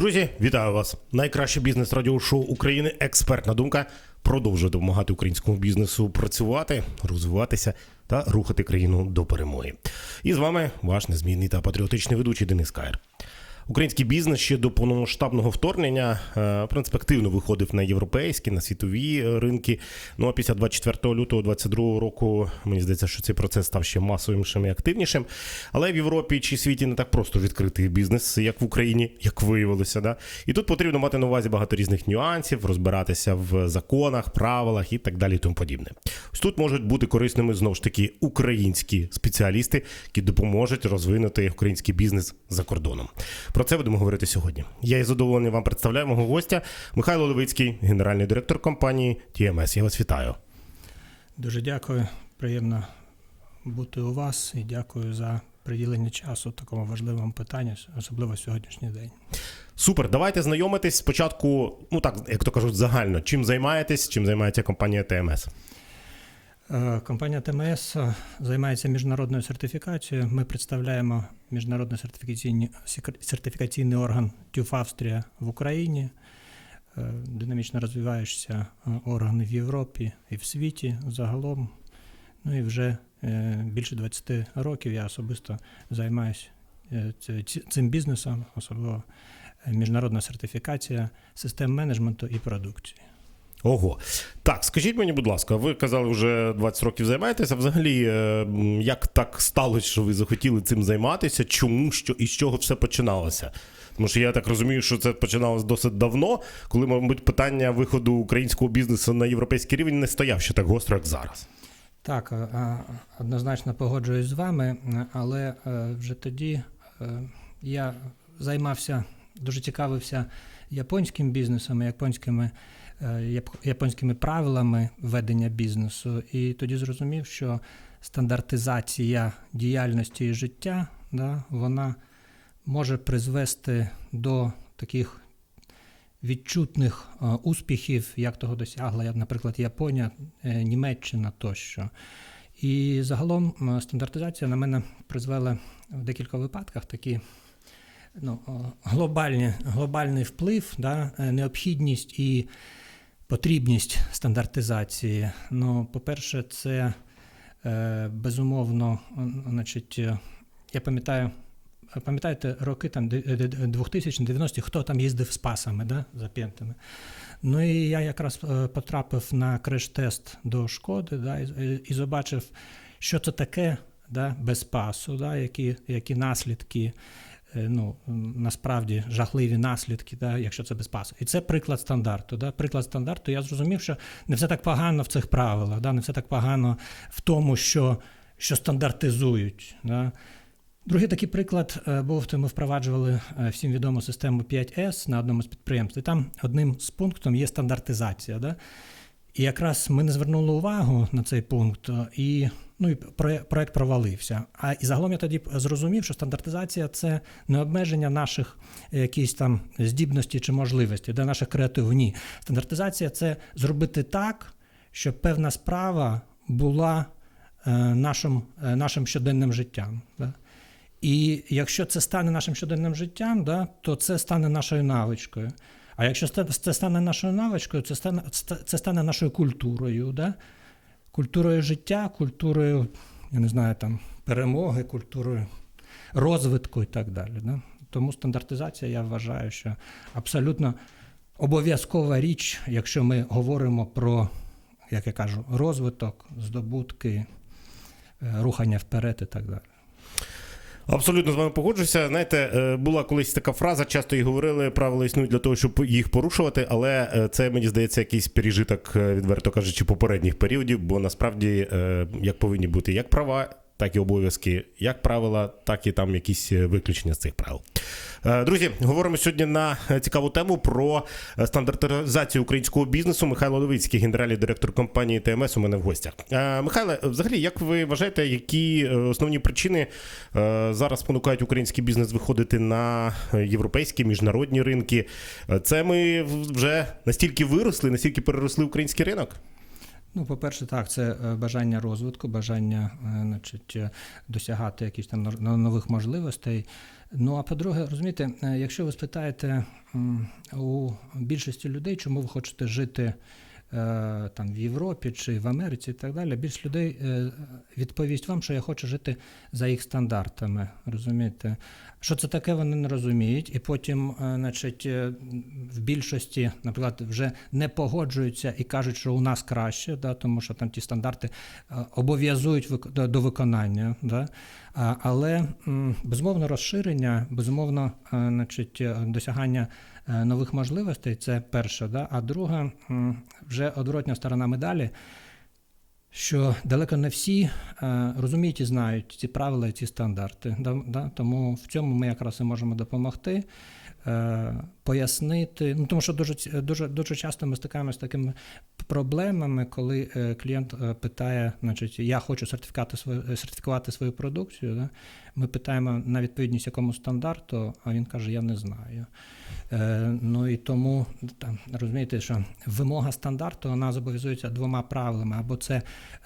Друзі, вітаю вас! Найкраще бізнес радіошоу України. Експертна думка продовжує допомагати українському бізнесу працювати, розвиватися та рухати країну до перемоги. І з вами ваш незмінний та патріотичний ведучий Денис Каєр. Український бізнес ще до повномасштабного вторгнення е, в принципі, активно виходив на європейські, на світові е, ринки. Ну а після 24 лютого 2022 року мені здається, що цей процес став ще масовішим і активнішим. Але в Європі чи світі не так просто відкрити бізнес, як в Україні, як виявилося. Да? І тут потрібно мати на увазі багато різних нюансів, розбиратися в законах, правилах і так далі. І тому подібне. Ось тут можуть бути корисними знову ж таки українські спеціалісти, які допоможуть розвинути український бізнес за кордоном. Про це будемо говорити сьогодні. Я із задоволенням вам представляю мого гостя Михайло Левицький, генеральний директор компанії TMS. Я вас вітаю. Дуже дякую. Приємно бути у вас і дякую за приділення часу такому важливому питанню, особливо сьогоднішній день. Супер, давайте знайомитись спочатку, ну так, як то кажуть, загально. Чим займаєтесь, чим займається компанія ТМС? Е, Компанія ТМС е, займається міжнародною сертифікацією. Ми представляємо міжнародний сертифікаційний, сертифікаційний орган ТЮФ Австрія в Україні. Е, Динамічно розвиваючися органи в Європі і в світі загалом. Ну і вже більше 20 років я особисто займаюся цим бізнесом, особливо міжнародна сертифікація систем менеджменту і продукції. Ого. Так, скажіть мені, будь ласка, ви казали, вже 20 років займаєтеся. Взагалі, е, як так сталося, що ви захотіли цим займатися? Чому що і з чого все починалося? Тому що я так розумію, що це починалося досить давно, коли, мабуть, питання виходу українського бізнесу на європейський рівень не стояв ще так гостро, як зараз. Так, однозначно погоджуюсь з вами, але е, вже тоді е, я займався, дуже цікавився японським бізнесом, японськими, яп- японськими правилами ведення бізнесу, і тоді зрозумів, що стандартизація діяльності і життя, да, вона може призвести до таких відчутних е, успіхів, як того досягла, наприклад, Японія, е, Німеччина тощо. І загалом стандартизація на мене призвела в декілька випадках такі ну, глобальні, глобальний вплив, да, е, необхідність і потрібність стандартизації. Ну, по-перше, це е, безумовно, значить, е, я пам'ятаю. Пам'ятаєте, роки там 2000 90-ті, хто там їздив з пасами, да, за пентами. Ну і я якраз е, потрапив на креш-тест до шкоди, да, і, і побачив, що це таке да, без пасу, да, які, які наслідки, ну, насправді жахливі наслідки, да, якщо це без пасу. І це приклад стандарту. Да. Приклад стандарту, я зрозумів, що не все так погано в цих правилах, да, не все так погано в тому, що, що стандартизують. Да. Другий такий приклад е, був, ми впроваджували е, всім відому систему 5С на одному з підприємств. І там одним з пунктів є стандартизація. Да? І якраз ми не звернули увагу на цей пункт, е, і, ну, і проект провалився. А і загалом я тоді зрозумів, що стандартизація це не обмеження наших якісь там здібностей чи можливостей, де наших креативів. Ні. Стандартизація це зробити так, щоб певна справа була е, нашим, е, нашим щоденним життям. Да? І якщо це стане нашим щоденним життям, да, то це стане нашою навичкою. А якщо це стане нашою навичкою, це стане, це стане нашою культурою. Да? Культурою життя, культурою, я не знаю, там, перемоги, культурою розвитку і так далі. Да? Тому стандартизація, я вважаю, що абсолютно обов'язкова річ, якщо ми говоримо про, як я кажу, розвиток, здобутки, е, рухання вперед і так далі. Абсолютно з вами погоджуюся. Знаєте, е, була колись така фраза, часто її говорили, правила існують для того, щоб їх порушувати, але е, це мені здається якийсь пережиток, е, відверто кажучи, попередніх періодів, бо насправді як повинні бути як права. Так і обов'язки, як правила, так і там якісь е, виключення з цих правил. Е, Друзі, говоримо сьогодні на е, цікаву тему про стандартизацію українського бізнесу. Михайло Левицький, генеральний директор компанії ТМС, у мене в гостях. Михайле, взагалі, як ви вважаєте, які основні причини зараз спонукають український бізнес виходити на європейські міжнародні ринки? Це ми вже настільки виросли, настільки переросли український ринок? Ну, по-перше, так, це е, бажання розвитку, бажання е, значить, е, досягати якихось там нових можливостей. Ну, а по-друге, розумієте, якщо ви спитаєте у більшості людей, чому ви хочете жити там в Європі чи в Америці і так далі, більш людей е, відповість вам, що я хочу жити за їх стандартами. Розумієте? Що це таке, вони не розуміють, і потім, е, значить, е, в більшості, наприклад, вже не погоджуються і кажуть, що у нас краще, да, тому що там ті стандарти е, обов'язують до- виконання. Да. Але безумовно розширення, безумовно, е, значить, е, досягання е, нових можливостей це перша. Да. А друга, вже одворотня сторона медалі що далеко не всі е, розуміють і знають ці правила і ці стандарти. Да, да? Тому в цьому ми якраз і можемо допомогти. Е, Пояснити, ну тому що дуже дуже дуже часто ми стикаємося з такими проблемами, коли е, клієнт е, питає, значить, я хочу сертифікати свою е, сертифікувати свою продукцію. Да? Ми питаємо на відповідність якому стандарту, а він каже, я не знаю. Е, ну і тому там розумієте, що вимога стандарту вона зобов'язується двома правилами: або це е,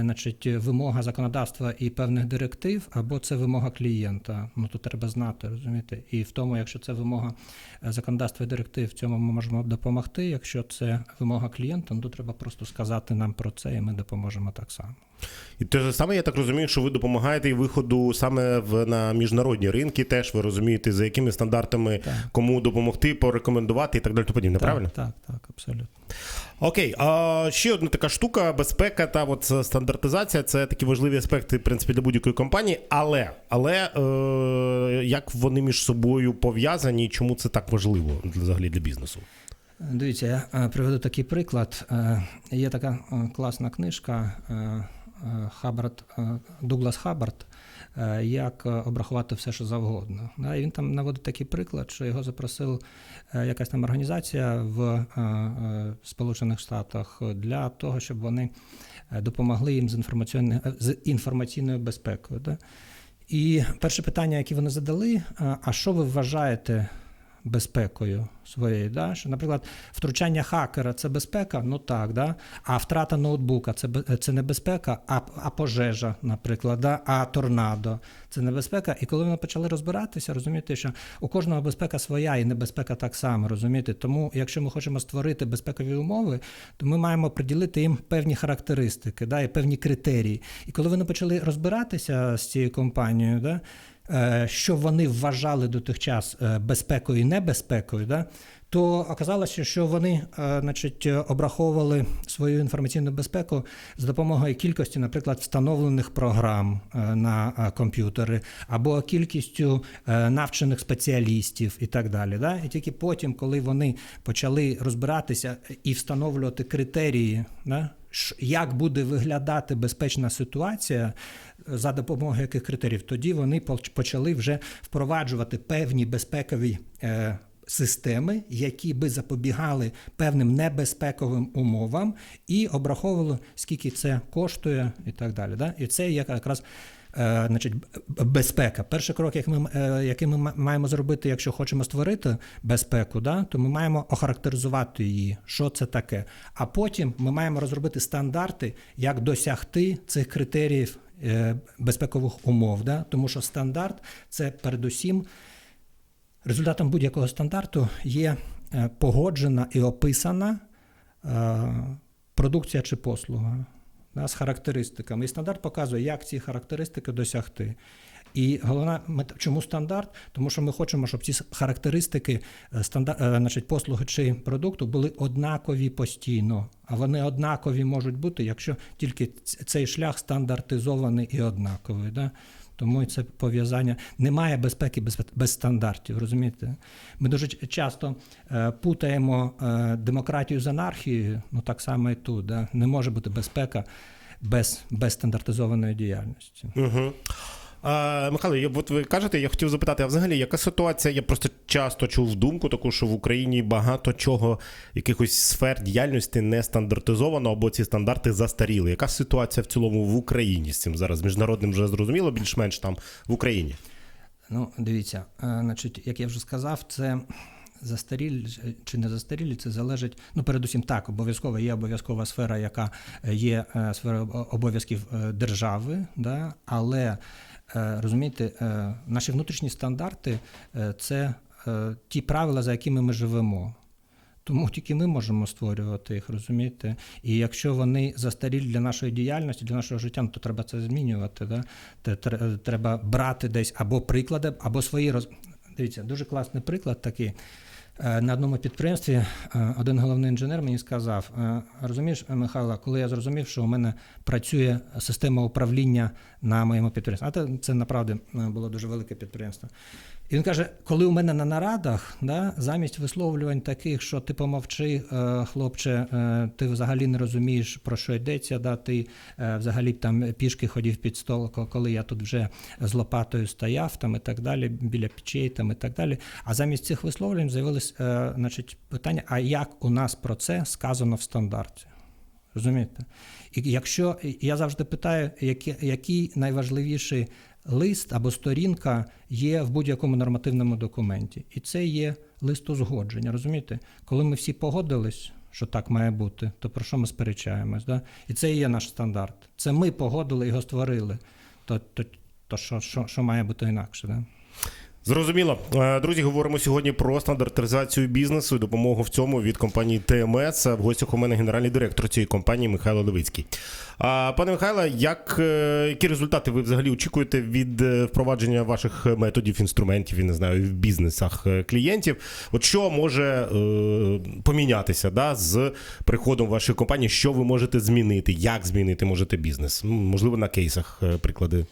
значить, вимога законодавства і певних директив, або це вимога клієнта. Ну то треба знати, розумієте? І в тому, якщо це вимога е, законодавства і директив, в цьому ми можемо допомогти. Якщо це вимога клієнта, ну то треба просто сказати нам про це, і ми допоможемо так само. І те ж саме, я так розумію, що ви допомагаєте і виходу саме в на міжнародні ринки. Теж ви розумієте, за якими стандартами Так. кому допомогти, порекомендувати і так далі. подібне, правильно? Так, так, абсолютно. Окей, а ще одна така штука: безпека та от стандартизація це такі важливі аспекти, в принципі, для будь-якої компанії. Але але е, як вони між собою пов'язані, і чому це так важливо для- взагалі для бізнесу? Дивіться, я е, приведу такий приклад. Е, Є така е, класна книжка Хаббард, е, Дуглас Хаббард е, Як е, обрахувати все, що завгодно. І він там наводить такий приклад, що його запросила е, якась там організація в е, е, Сполучених Штатах для того, щоб вони е, допомогли їм з з інформаційною безпекою. І перше питання, яке вони задали: е, а що ви вважаєте безпекою своєю? Да? Що, наприклад, втручання хакера це безпека, ну так, да? а втрата ноутбука це, це не безпека, а, а пожежа, наприклад, да? а торнадо це небезпека. І коли вони почали розбиратися, розумієте, що у кожного безпека своя і небезпека так само, розумієте? Тому, якщо ми хочемо створити безпекові умови, то ми маємо приділити їм певні характеристики да, і певні критерії. І коли вони почали розбиратися з цією компанією, да, що вони вважали до тих час е, безпекою і небезпекою, да, то оказалося, що вони е, значить, обраховували свою інформаційну безпеку за допомогою кількості, наприклад, встановлених програм е, на е, комп'ютери або кількістю е, навчених спеціалістів і так далі. Да? І тільки потім, коли вони почали розбиратися і встановлювати критерії, да, як буде виглядати безпечна ситуація, е, за допомогою яких критеріїв, тоді вони поч- почали вже впроваджувати певні безпекові. е, Системи, які би запобігали певним небезпековим умовам, і обраховували, скільки це коштує, і так далі. Да? І це якраз значить, безпека. Перший крок, який ми, е, який ми маємо зробити, якщо хочемо створити безпеку, да, то ми маємо охарактеризувати її, що це таке. А потім ми маємо розробити стандарти, як досягти цих критеріїв е, безпекових умов. Да? Тому що стандарт це передусім. Результатом будь-якого стандарту є е, погоджена і описана е, продукція чи послуга з характеристиками. І стандарт показує, як ці характеристики досягти. І головна мета, чому стандарт? Тому що ми хочемо, щоб ці характеристики стандарт, е, значить, послуги чи продукту були однакові постійно. А вони однакові можуть бути, якщо тільки цей шлях стандартизований і однаковий. Да? Тому це пов'язання немає безпеки без, без стандартів. Розумієте? Ми дуже часто е, путаємо е, демократію з анархією. Ну так само і тут. Да? Не може бути безпека без, без стандартизованої діяльності. Угу. А, Михайло, от ви кажете, я хотів запитати, а взагалі, яка ситуація? Я просто часто чув думку таку, що в Україні багато чого, якихось сфер діяльності не стандартизовано, або ці стандарти застаріли. Яка ситуація в цілому в Україні з цим зараз? Міжнародним вже зрозуміло, більш-менш там в Україні. Ну, дивіться, е, значить, як я вже сказав, це застарілі чи не застарілі, це залежить. Ну, передусім, так, обов'язково є обов'язкова сфера, яка є е, сфера обов'язків е, держави, да? але розумієте, е, наші внутрішні стандарти е, це е, ті правила, за якими ми живемо. Тому тільки ми можемо створювати їх, розумієте? І якщо вони застарілі для нашої діяльності, для нашого життя, ну, то треба це змінювати. Да? Треба брати десь або приклади, або свої роз... Дивіться, дуже класний приклад такий. Е, На одному підприємстві е, один головний інженер мені сказав: е, розумієш, Михайло, коли я зрозумів, що у мене працює система управління на моєму підприємстві, а це, це направді було дуже велике підприємство. І він каже: коли у мене на нарадах, да, замість висловлювань таких, що ти помовчи, е, хлопче, е, ти взагалі не розумієш, про що йдеться, да, ти е, взагалі там пішки ходив під стол, коли я тут вже з лопатою стояв там і так далі, біля печей там і так далі. А замість цих висловлень з'явилось значить, питання: а як у нас про це сказано в стандарті? Розумієте? І якщо я завжди питаю, які, який найважливіший лист або сторінка є в будь-якому нормативному документі, і це є лист узгодження. Розумієте? Коли ми всі погодились, що так має бути, то про що ми сперечаємось? Да? І це і є наш стандарт. Це ми погодили його створили. То, то, то що, що, що має бути інакше? Да? Зрозуміло. Е, Друзі, говоримо сьогодні про стандартизацію бізнесу і допомогу в цьому від компанії ТМС. В гостях у мене генеральний директор цієї компанії Михайло Левицький. Пане Михайло, як, е, які результати ви взагалі очікуєте від е, впровадження ваших методів, інструментів, я не знаю, в бізнесах клієнтів? От що може помінятися да, з приходом вашої компанії? Що ви можете змінити? Як змінити можете бізнес? Можливо, на кейсах приклади.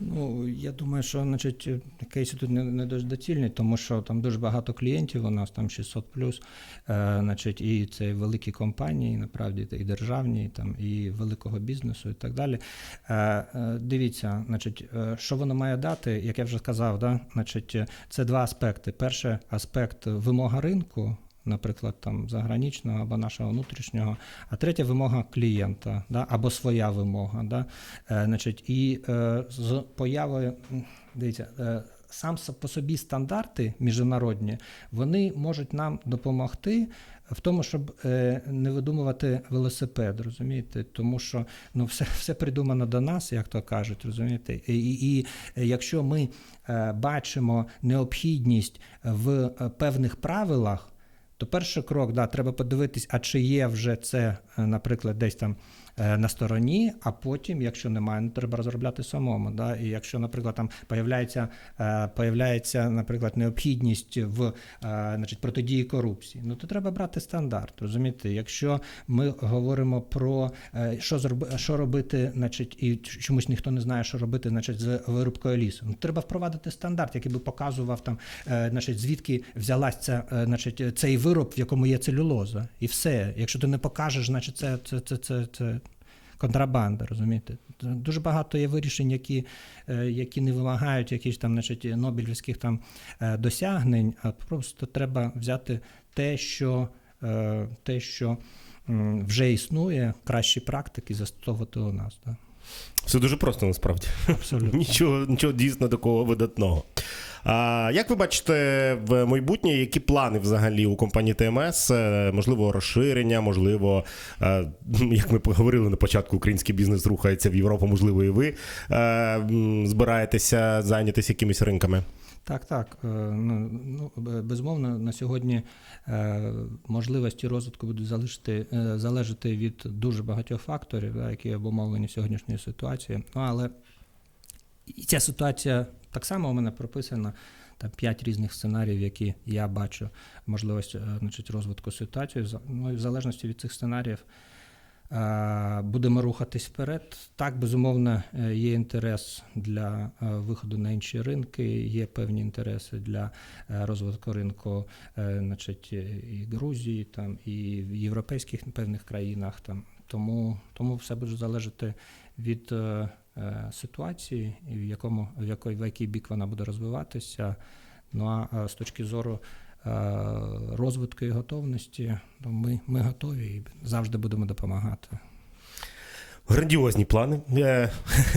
Ну, я думаю, що значить, кейси тут не, не дуже доцільні, тому що там дуже багато клієнтів, у нас там 600 плюс, е, значить, і це великі компанії, насправді, і державні, і, там, і великого бізнесу, і так далі. Е, е, дивіться, значить, е, що воно має дати, як я вже сказав, да? значить, це два аспекти. Перший аспект вимога ринку. Наприклад, там заграничного або нашого внутрішнього, а третя вимога клієнта, да, або своя вимога. Да. Е, значить, і е, з появою, дивіться, е, сам по собі стандарти міжнародні, вони можуть нам допомогти в тому, щоб е, не видумувати велосипед, розумієте? Тому що ну, все, все придумано до нас, як то кажуть, розумієте? І, і, і якщо ми е, бачимо необхідність в е, певних правилах, то перший крок, да, треба подивитись, а чи є вже це, е, наприклад, десь там е, на стороні, а потім, якщо немає, ну треба розробляти самому. Да? І якщо, наприклад, там появляється, е, появляється, наприклад, необхідність в значить, протидії корупції, ну то треба брати стандарт. Розумієте, якщо ми говоримо про що зроби, що робити, значить, і чомусь ніхто не знає, що робити, значить, з вирубкою лісу. Ну, треба впровадити стандарт, який би показував там, значить, звідки е, значить, цей вироб, в якому є целюлоза, і все. Якщо ти не покажеш, значить, це, це, це, це, це контрабанда, розумієте? Дуже багато є вирішень, які, е, які не вимагають якихось там, значить, нобелівських там е, досягнень, а просто треба взяти те, що, е, те, що вже існує, кращі практики застосовувати у нас. Да? Все дуже просто насправді. Абсолютно. Нічого, нічого дійсно такого видатного. А, як ви бачите в майбутнє, які плани взагалі у компанії ТМС? Е, Можливо, розширення, можливо, е, як ми поговорили на початку, український бізнес рухається в Європу, можливо, і ви е, збираєтеся зайнятися якимись ринками. Так, так. Е, Ну, ну, безумовно, на сьогодні е, можливості розвитку будуть залежати, е, залежати від дуже багатьох факторів, які обумовлені сьогоднішньою ситуацією. Ну, але ця ситуація так само у мене прописана. Там п'ять різних сценаріїв, які я бачу можливість значить, розвитку ситуації. Ну, і в залежності від цих сценаріїв будемо рухатись вперед. Так, безумовно, е, є інтерес для е, виходу на інші ринки, є певні інтереси для е, розвитку ринку е, значить, е, і Грузії, там, і в європейських певних країнах. Там. Тому, тому все буде залежати від е, е, ситуації, в якому в який, в який бік вона буде розвиватися. Ну а е, з точки зору е, розвитку і готовності, то ми, ми готові і завжди будемо допомагати. Грандіозні плани. Е,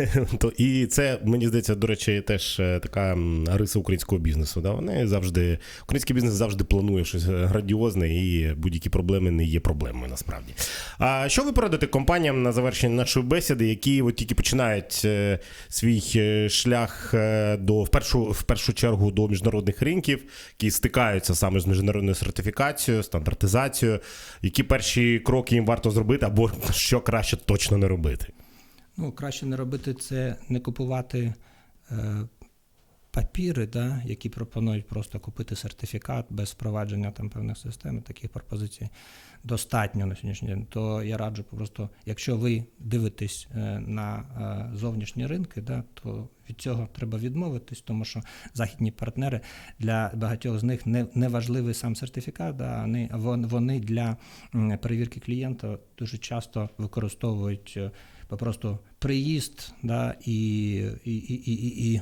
і це, мені здається, до речі, теж е, така риса українського бізнесу. Вони завжди, український бізнес завжди планує щось грандіозне, і будь-які проблеми не є проблемами насправді. А що ви порадите компаніям на завершення нашої бесіди, які от тільки починають е, свій е, шлях е, до в першу, в першу чергу до міжнародних ринків, які стикаються саме з міжнародною сертифікацією, стандартизацією, які перші кроки їм варто зробити, або що краще точно не робити? Ну, краще не робити це, не купувати е, папіри, да, які пропонують просто купити сертифікат без впровадження там певних систем, таких пропозицій достатньо на сьогоднішній день. То я раджу просто, якщо ви дивитесь е, на е, зовнішні ринки, да, то від цього треба відмовитись, тому що західні партнери для багатьох з них не, не важливий сам сертифікат, да, вони, вони для перевірки клієнта дуже часто використовують е, попросту приїзд да, і, і, і, і, і, і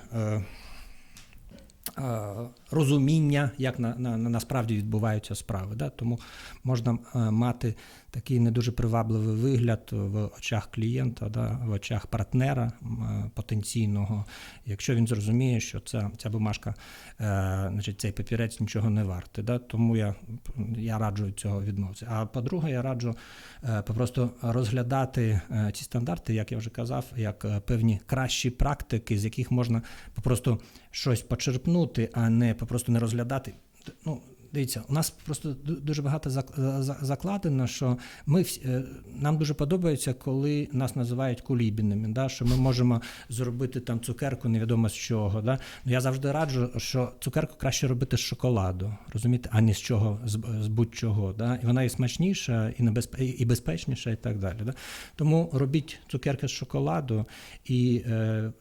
е, е, розуміння, як на, на, на, насправді відбуваються справи. Да? Тому можна е, мати такий не дуже привабливий вигляд в очах клієнта, да? в очах партнера е, потенційного, якщо він зрозуміє, що ця, ця бумажка, е, значить, цей папірець нічого не вартий. Да? Тому я, я раджу цього відмовитися. А по-друге, я раджу просто розглядати ці стандарти, як я вже казав, як певні кращі практики, з яких можна просто щось почерпнути, а не просто не розглядати. Ну, Дивіться, у нас просто дуже багато закладено, що ми е, нам дуже подобається, коли нас називають кулібінами, да, що ми можемо зробити там цукерку невідомо з чого. Да. Ну, я завжди раджу, що цукерку краще робити з шоколаду, розумієте, а не з чого, з, будь-чого. Да. І вона і смачніша, і, небезпе, і безпечніша, і так далі. Да. Тому робіть цукерки з шоколаду і е,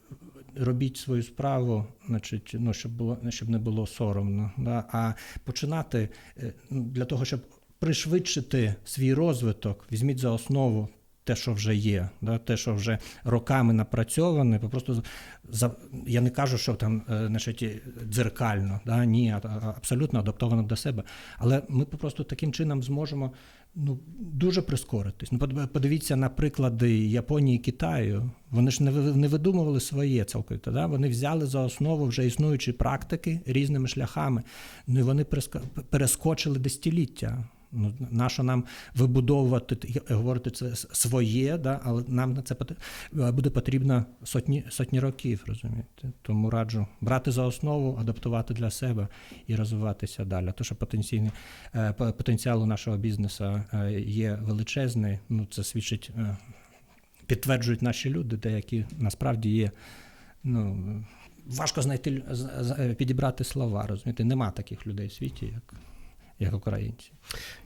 робіть свою справу, значить, ну, щоб було щоб не було соромно. Да? А починати е, ну, для того, щоб пришвидшити свій розвиток, візьміть за основу. Те, що вже є, да, те, що вже роками напрацьоване, просто за я не кажу, що там е, значить, дзеркально, да, ні, абсолютно адаптовано до себе. Але ми просто таким чином зможемо ну, дуже прискоритись. Ну, под- подивіться на приклади Японії і Китаю. Вони ж не, не видумували своє цілковіто. Да? Вони взяли за основу вже існуючі практики різними шляхами. Ну і вони переско- перескочили десятиліття. Ну, нащо нам вибудовувати говорити це своє, да? але нам на це пот- буде потрібно сотні, сотні років, розумієте? Тому раджу брати за основу, адаптувати для себе і розвиватися далі. Тому що потенційний е, по- потенціал у нашого бізнесу е, є величезний. Ну, це свідчить, е, підтверджують наші люди, деякі насправді є. Ну, важко знайти підібрати слова. Розумієте, нема таких людей в світі, як, як українці.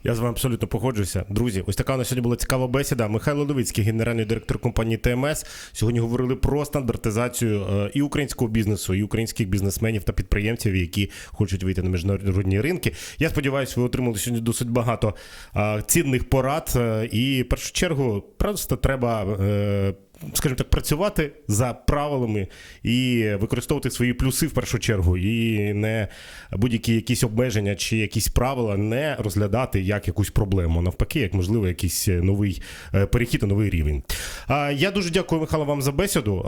Я з вами абсолютно погоджуюся. Друзі, ось така у нас сьогодні була цікава бесіда. Михайло Левицький, генеральний директор компанії ТМС. Сьогодні говорили про стандартизацію е, і українського бізнесу, і українських бізнесменів та підприємців, які хочуть вийти на міжнародні ринки. Я сподіваюся, ви отримали сьогодні досить багато е, цінних порад. е, І в першу чергу просто треба. Е, Скажімо так, працювати за правилами і використовувати свої плюси в першу чергу, і не будь-які якісь обмеження чи якісь правила не розглядати як якусь проблему. Навпаки, як можливо, якийсь новий е, перехід, і новий рівень. Я дуже дякую, Михайло, вам за бесіду.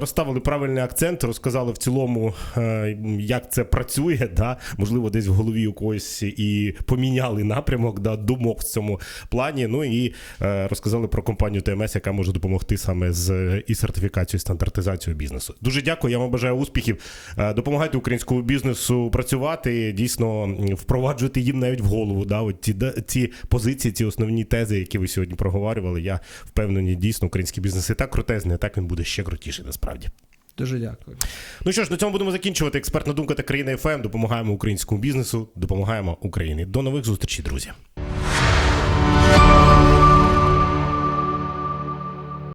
Розставили правильний акцент, розказали в цілому, е, як це працює. Да? Можливо, десь в голові у когось і поміняли напрямок да, думок в цьому плані. Ну і е, розказали про компанію ТМС, яка може допомогти саме з і сертифікацією, і стандартизацією бізнесу. Дуже дякую. Я вам бажаю успіхів. Е, Допомагайте українському бізнесу працювати, дійсно впроваджуйте їм навіть в голову. Да, от ці, ці позиції, ці основні тези, які ви сьогодні проговорювали. Я впевнений, дійсно, український бізнес і так крутезний, а так він буде ще крутіший насправді. Дуже дякую. Ну що ж, на цьому будемо закінчувати. Експертна думка та країна ФМ. Допомагаємо українському бізнесу, допомагаємо Україні. До нових зустрічей, друзі.